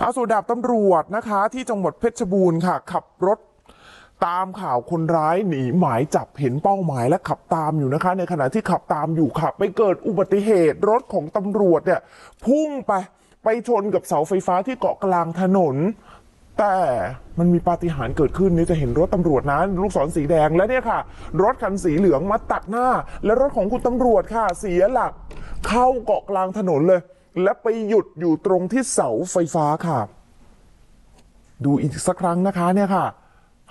เอาส่วนดาบตำรวจนะคะ ที่จังหวัดเพชรบูรณ์ค่ะ ขับรถตามข่าวคนร้ายหนีหมายจับเห็นเป้าหมายและขับตามอยู่นะคะ ในขณะที่ขับตามอยู่ขับ ไปเกิดอุบัติเหตุรถของตำรวจเนี่ย พุ่งไปไปชนกับเสาไฟฟ้าที่เกาะกลางถนน แต่มันมีปาฏิหาริย์เกิดขึ้นนี่จะเห็นรถตำรวจนะลูกศรสีแดงและเนี่ยค่ะ รถคันสีเหลืองมาตัดหน้า และรถของคุณตำรวจค่ะ เสียหลัก เข้าเกาะกลางถนนเลย และไปหยุดอยู่ตรงที่เสาไฟฟ้าค่ะ ดูอีกสักครั้งนะคะเนี่ยค่ะ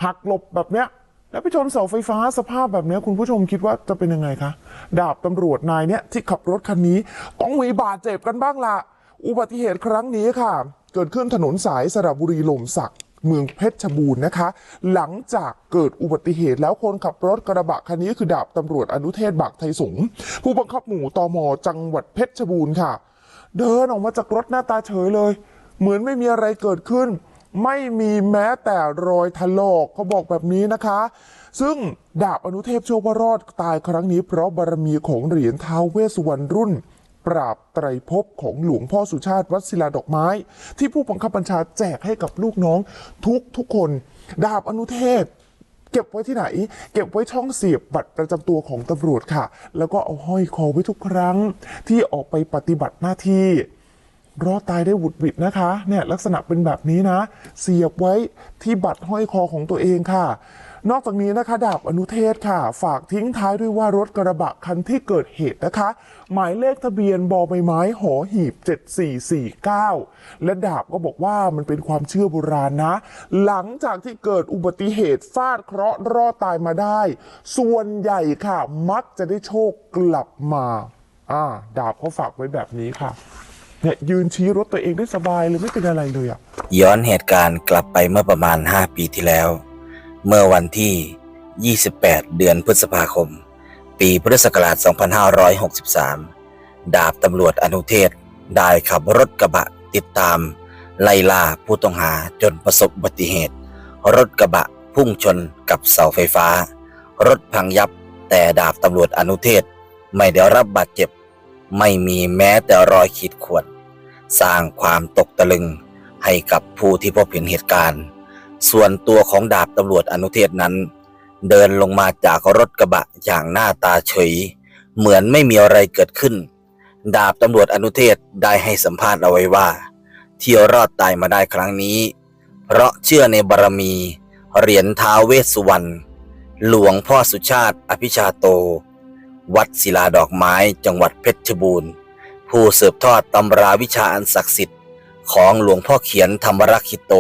หักหลบแบบเนี้ย แล้วไปชนเสาไฟฟ้าสภาพแบบเนี้ย คุณผู้ชมคิดว่าจะเป็นยังไงคะดาบตำรวจนายเนี้ยที่ขับรถคันนี้ ต้องมีบาดเจ็บกันบ้างละอุบัติเหตุครั้งนี้ค่ะ เกิดขึ้นถนนสายสระบุรีหล่มสักเมืองเพชรบูรณ์นะคะ หลังจากเกิดอุบัติเหตุแล้วคนขับรถกระบะคันนี้คือดาบตำรวจอนุเทศบักไทยสงฆ์ผู้บังคับหมู่ตมจังหวัดเพชรบูรณ์ค่ะ เดินออกมาจากรถหน้าตาเฉยเลย เหมือนไม่มีอะไรเกิดขึ้น ไม่มีแม้แต่รอยถลอกเขาบอกแบบนี้นะคะ ซึ่งดาบอนุเทพโชคว่ารอดตายครั้งนี้ เพราะบารมีของเหรียญท้าวเวสสุวรรณรุ่น ปราบไตรภพของหลวงพ่อสุชาติวัดศิลาดอกไม้ ที่ผู้บังคับบัญชาแจกให้กับลูกน้องทุกทุกคน ดาบอนุเทพ เก็บไว้ที่ไหน เก็บไว้ช่องเสียบบัตรประจำตัวของตำรวจค่ะ แล้วก็เอาห้อยคอไว้ทุกครั้ง ที่ออกไปปฏิบัติหน้าที่รอดตายได้หวุดหวิดนะคะเนี่ยลักษณะเป็นแบบนี้นะ เสียบไว้ที่บัตรห้อยคอของตัวเองค่ะ นอกจากนี้นะคะดาบอนุเทศค่ะ ฝากทิ้งท้ายด้วยว่ารถกระบะคันที่เกิดเหตุนะคะ หมายเลขทะเบียนบอใบไม้หอหีบ 7449 และดาบก็บอกว่ามันเป็นความเชื่อโบราณนะ หลังจากที่เกิดอุบัติเหตุฟาดเคราะห์รอดตายมาได้ ส่วนใหญ่ค่ะ มักจะได้โชคกลับมาอ่าดาบเขาฝากไว้แบบนี้ค่ะเนี่ยยืนชี้รถตัวเองได้สบายเลยไม่เป็นอะไรเลยอะย้อนเหตุการณ์กลับไปเมื่อประมาณ 5 ปีที่แล้ว เมื่อวันที่ 28 เดือนพฤษภาคม ปีพุทธศักราช 2563 ดาบตำรวจอนุเทศ ได้ขับรถกระบะติดตาม ไล่ล่าผู้ต้องหาจนประสบอุบัติเหตุ รถกระบะพุ่งชนกับเสาไฟฟ้า รถพังยับแต่ดาบตำรวจอนุเทศ ไม่ได้รับบาดเจ็บ ไม่มีแม้แต่รอยขีดข่วน สร้างความตกตะลึงให้กับผู้ที่พบเห็นเหตุการณ์ ส่วนตัวของดาบตำรวจอนุเทศนั้น เดินลงมาจากรถกระบะอย่างหน้าตาเฉย เหมือนไม่มีอะไรเกิดขึ้น ดาบตำรวจอนุเทศได้ให้สัมภาษณ์เอาไว้ว่า ที่รอดตายมาได้ครั้งนี้ เพราะเชื่อในบารมี เหรียญท้าเวสสุวรรณหลวงพ่อสุชาติอภิชาโต วัดศิลาดอกไม้จังหวัดเพชรบูรณ์ ผู้สืบทอดตำราวิชาอันศักดิ์สิทธิ์ของหลวงพ่อเขียนธรรมรักขิโต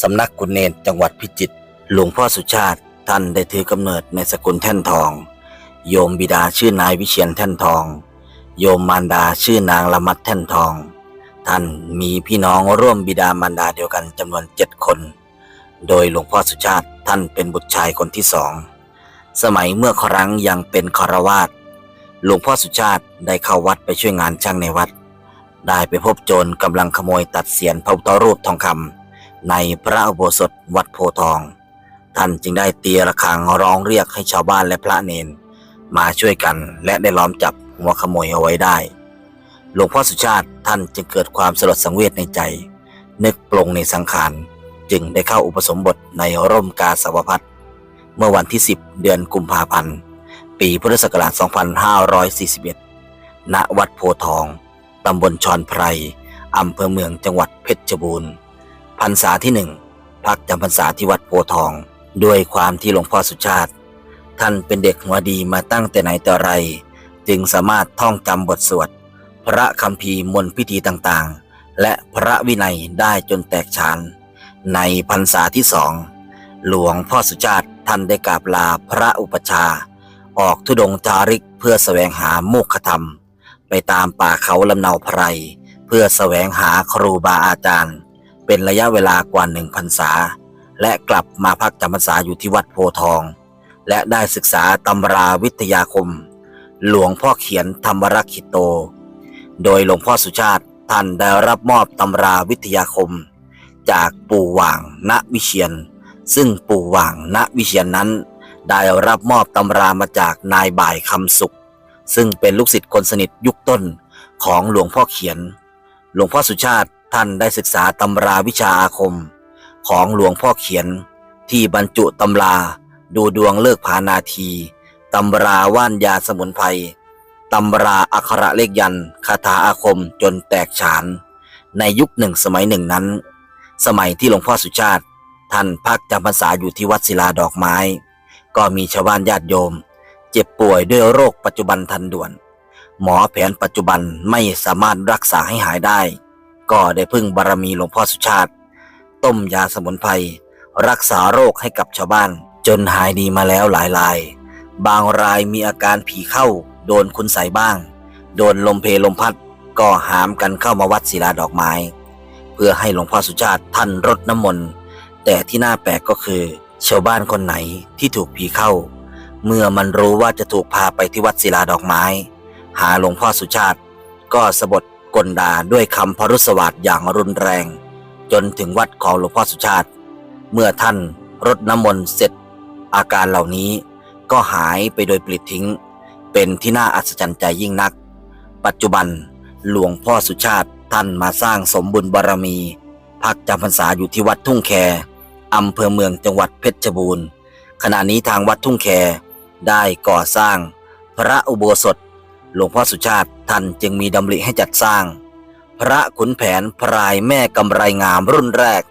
สำนักกุนเนนจังหวัดพิจิตรหลวงพ่อสุชาติท่านได้ถือกำเนิดในสกุลแท่นทอง โยมบิดาชื่อนายวิเชียนแท่นทอง โยมมารดาชื่อนางละมัดแท่นทอง ท่านมีพี่น้องร่วมบิดามารดาเดียวกันจำนวนเจ็ดคน โดยหลวงพ่อสุชาติท่านเป็นบุตรชายคนที่สอง สมัยเมื่อครั้งยังเป็นคารวาสหลวงพ่อสุชาติได้เข้าวัดไปช่วยงานช่างในวัด ได้ไปพบโจรกำลังขโมยตัดเสียนพระพุทธรูปทองคำ ในพระอุโบสถวัดโพทอง ท่านจึงได้เตียระฆังร้องเรียกให้ชาวบ้านและพระเนน มาช่วยกันและได้ล้อมจับหัวขโมยเอาไว้ได้ หลวงพ่อสุชาติท่านจึงเกิดความสลดสังเวชในใจ นึกปลงในสังขารจึงได้เข้าอุปสมบทในร่มกาสาวพัฒน์เมื่อวันที่ 10 เดือนกุมภาพันธ์ ปีพุทธศักราช 2541 ณ วัดโพทอง ตำบลชอนไพร อำเภอเมืองจังหวัดเพชรบูรณ์ พรรษาที่หนึ่งพักจำพรรษาที่วัดโพทอง ด้วยความที่หลวงพ่อสุชาติ ท่านเป็นเด็กหัวดีมาตั้งแต่ไหนแต่ไร จึงสามารถท่องจำบทสวด พระคัมภีมนพิธีต่างๆ และพระวินัยได้จนแตกฉาน ในพรรษาที่สอง หลวงพ่อสุชาติท่านได้กราบลาพระอุปชา ออกทุดงค์จาริกเพื่อแสวงหาโมกขธรรม ไปตามป่าเขาลำเนาไพรเพื่อแสวงหาครูบาอาจารย์ เป็นระยะเวลากว่าหนึ่งพรรษา และกลับมาพักจำพรรษาอยู่ที่วัดโพทอง และได้ศึกษาตำราวิทยาคม หลวงพ่อเขียนธรรมรักขิโต โดยหลวงพ่อสุชาติท่านได้รับมอบตำราวิทยาคม จากปู่หว่างณวิเชียน ซึ่งปู่หว่างณวิเชียนนั้น ได้รับมอบตำรามาจากนายบ่ายคำสุข ซึ่งเป็นลูกศิษย์คนสนิทยุคต้นของหลวงพ่อเขียน หลวงพ่อสุชาติ ท่านได้ศึกษาตำราวิชาอาคม ของหลวงพ่อเขียน ที่บรรจุตำราดูดวงเลิกผานาทีตำราว่านยาสมุนไพรตำราอักขระเลขยันคาถาอาคมจนแตกฉาน ในยุคหนึ่งสมัยหนึ่งนั้น สมัยที่หลวงพ่อสุชาติ ท่านพักจำพรรษาอยู่ที่วัดศิลาดอกไม้ ก็มีชาวบ้านญาติโยม เจ็บป่วยด้วยโรคปัจจุบันทันด่วน หมอแผนปัจจุบันไม่สามารถรักษาให้หายได้ ก็ได้พึ่งบารมีหลวงพ่อสุชาติ ต้มยาสมุนไพรรักษาโรคให้กับชาวบ้าน จนหายดีมาแล้วหลายราย บางรายมีอาการผีเข้า โดนคุณใส่บ้าง โดนลมเพลลมพัดก็หามกันเข้ามาวัดศิลาดอกไม้ เพื่อให้หลวงพ่อสุชาติท่านรดน้ำมนต์แต่ที่น่าแปลกก็คือ ชาวบ้านคนไหนที่ถูกผีเข้า เมื่อมันรู้ว่าจะถูกพาไปที่วัดศิลาดอกไม้ หาหลวงพ่อสุชาติ ก็สะบด กลดาด้วยคำพรุสวาทอย่างรุนแรง จนถึงวัดของหลวงพ่อสุชาติ เมื่อท่านรดน้ำมนต์เสร็จ อาการเหล่านี้ก็หายไปโดยปลิดทิ้ง เป็นที่น่าอัศจรรย์ใจยิ่งนัก ปัจจุบันหลวงพ่อสุชาติท่านมาสร้างสมบุญบารมี พักจำพรรษาอยู่ที่วัดทุ่งแคอำเภอเมืองจังหวัดเพชรบูรณ์ ขณะนี้ทางวัดทุ่งแคได้ก่อสร้างพระอุโบสถ หลวงพ่อสุชาติ ท่านจึงมีดำริให้จัดสร้าง พระขุนแผนพรายแม่กำไรงามรุ่นแรก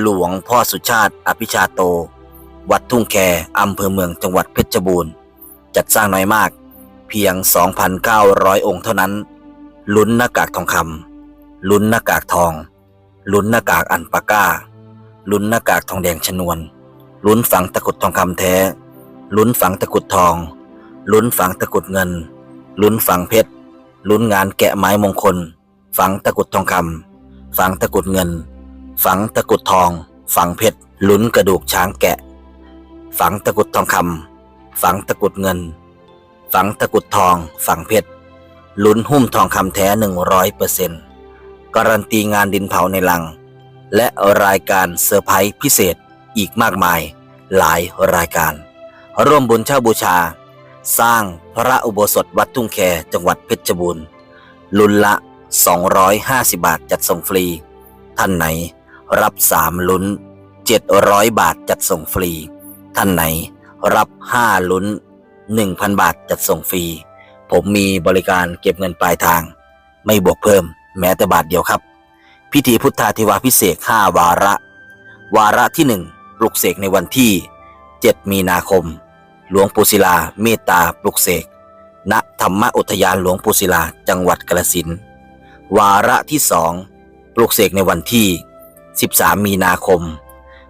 หลวงพ่อสุชาติอภิชาโต วัดทุ่งแคอำเภอเมืองจังหวัดเพชรบูรณ์จัดสร้างน้อยมาก เพียง 2,900 องค์เท่านั้น ลุ้นหน้ากากทองคำลุ้นหน้ากากทอง ลุ้นหน้ากากอันปาก้า ลุ้นหน้ากากทองแดงชนวน ลุ้นฝังตะกุดทองคำแท้ ลุ้นฝังตะกุดทอง ลุ้นฝังตะกุดเงิน ลุ้นฝังเพชร ลุ้นงานแกะไม้มงคล ฝังตะกุดทองคำฝังตะกุดเงิน ฝังตะกุดทอง ฝังเพชรลุ้นกระดูกช้างแกะ ฝังตะกุดทองคำฝังตะกุดเงิน ฝังตะกุดทอง ฝังเพชรลุ้นหุ้มทองคำแท้หนึ่งร้อยเปอร์เซ็นต์การันตีงานดินเผาในลัง และรายการเซอร์ไพรส์พิเศษอีกมากมาย หลายรายการ ร่วมบุญเช่าบูชา สร้างพระอุโบสถวัดทุ่งแคจังหวัดเพชรบูรณ์ลุนละ 250 บาทจัดส่งฟรี ท่านไหน รับ 3 ลุ้น 700 บาทจัดส่งฟรี ท่านไหน รับ 5 ลุ้น 1,000 บาทจัดส่งฟรี ผมมีบริการเก็บเงินปลายทาง ไม่บวกเพิ่มแม้แต่บาทเดียวครับ พิธีพุทธาธิวาพิเศษ 5 วาระ วาระที่ 1 ปลุกเสกในวันที่ 7 มีนาคม หลวงปู่ศิลาเมตตาปลุกเสก ณ ธรรมอุทยานหลวงปู่ศิลาจังหวัดกาฬสินธุ์วาระที่สองปลุกเสกในวันที่ 13 มีนาคม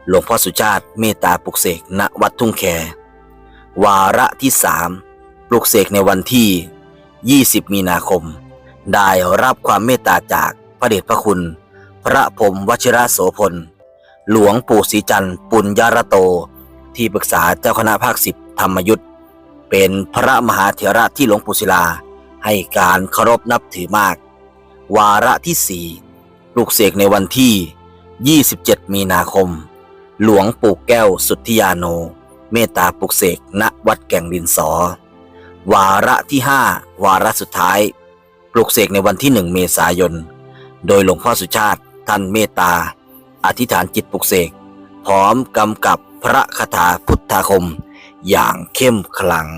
หลวงพ่อสุชาติเมตตาปลุกเสกณวัดทุ่งแควาระที่สามปลุกเสกในวันที่ 20 มีนาคม ได้รับความเมตตาจากพระเดชพระคุณ พระพรมวชิระโสพล หลวงปู่ศรีจันทร์ปุญญารโต ที่ปรึกษาเจ้าคณะภาคสิบ ธรรมยุทธเป็นพระมหาเถระที่หลวงปู่ศิลา ให้การเคารพนับถือมาก วาระที่สี่ปลุกเสกในวันที่ 27 มีนาคม หลวงปู่แก้วสุทธิยาโน เมตตาปลุกเสกณวัดแก่งดินสอ วาระที่ห้าวาระสุดท้าย ปลุกเสกในวันที่หนึ่งเมษายน โดยหลวงพ่อสุชาติท่านเมตตา อธิษฐานจิตปลุกเสกพร้อมกำกับพระคาถาพุทธาคม อย่างเข้มขลัง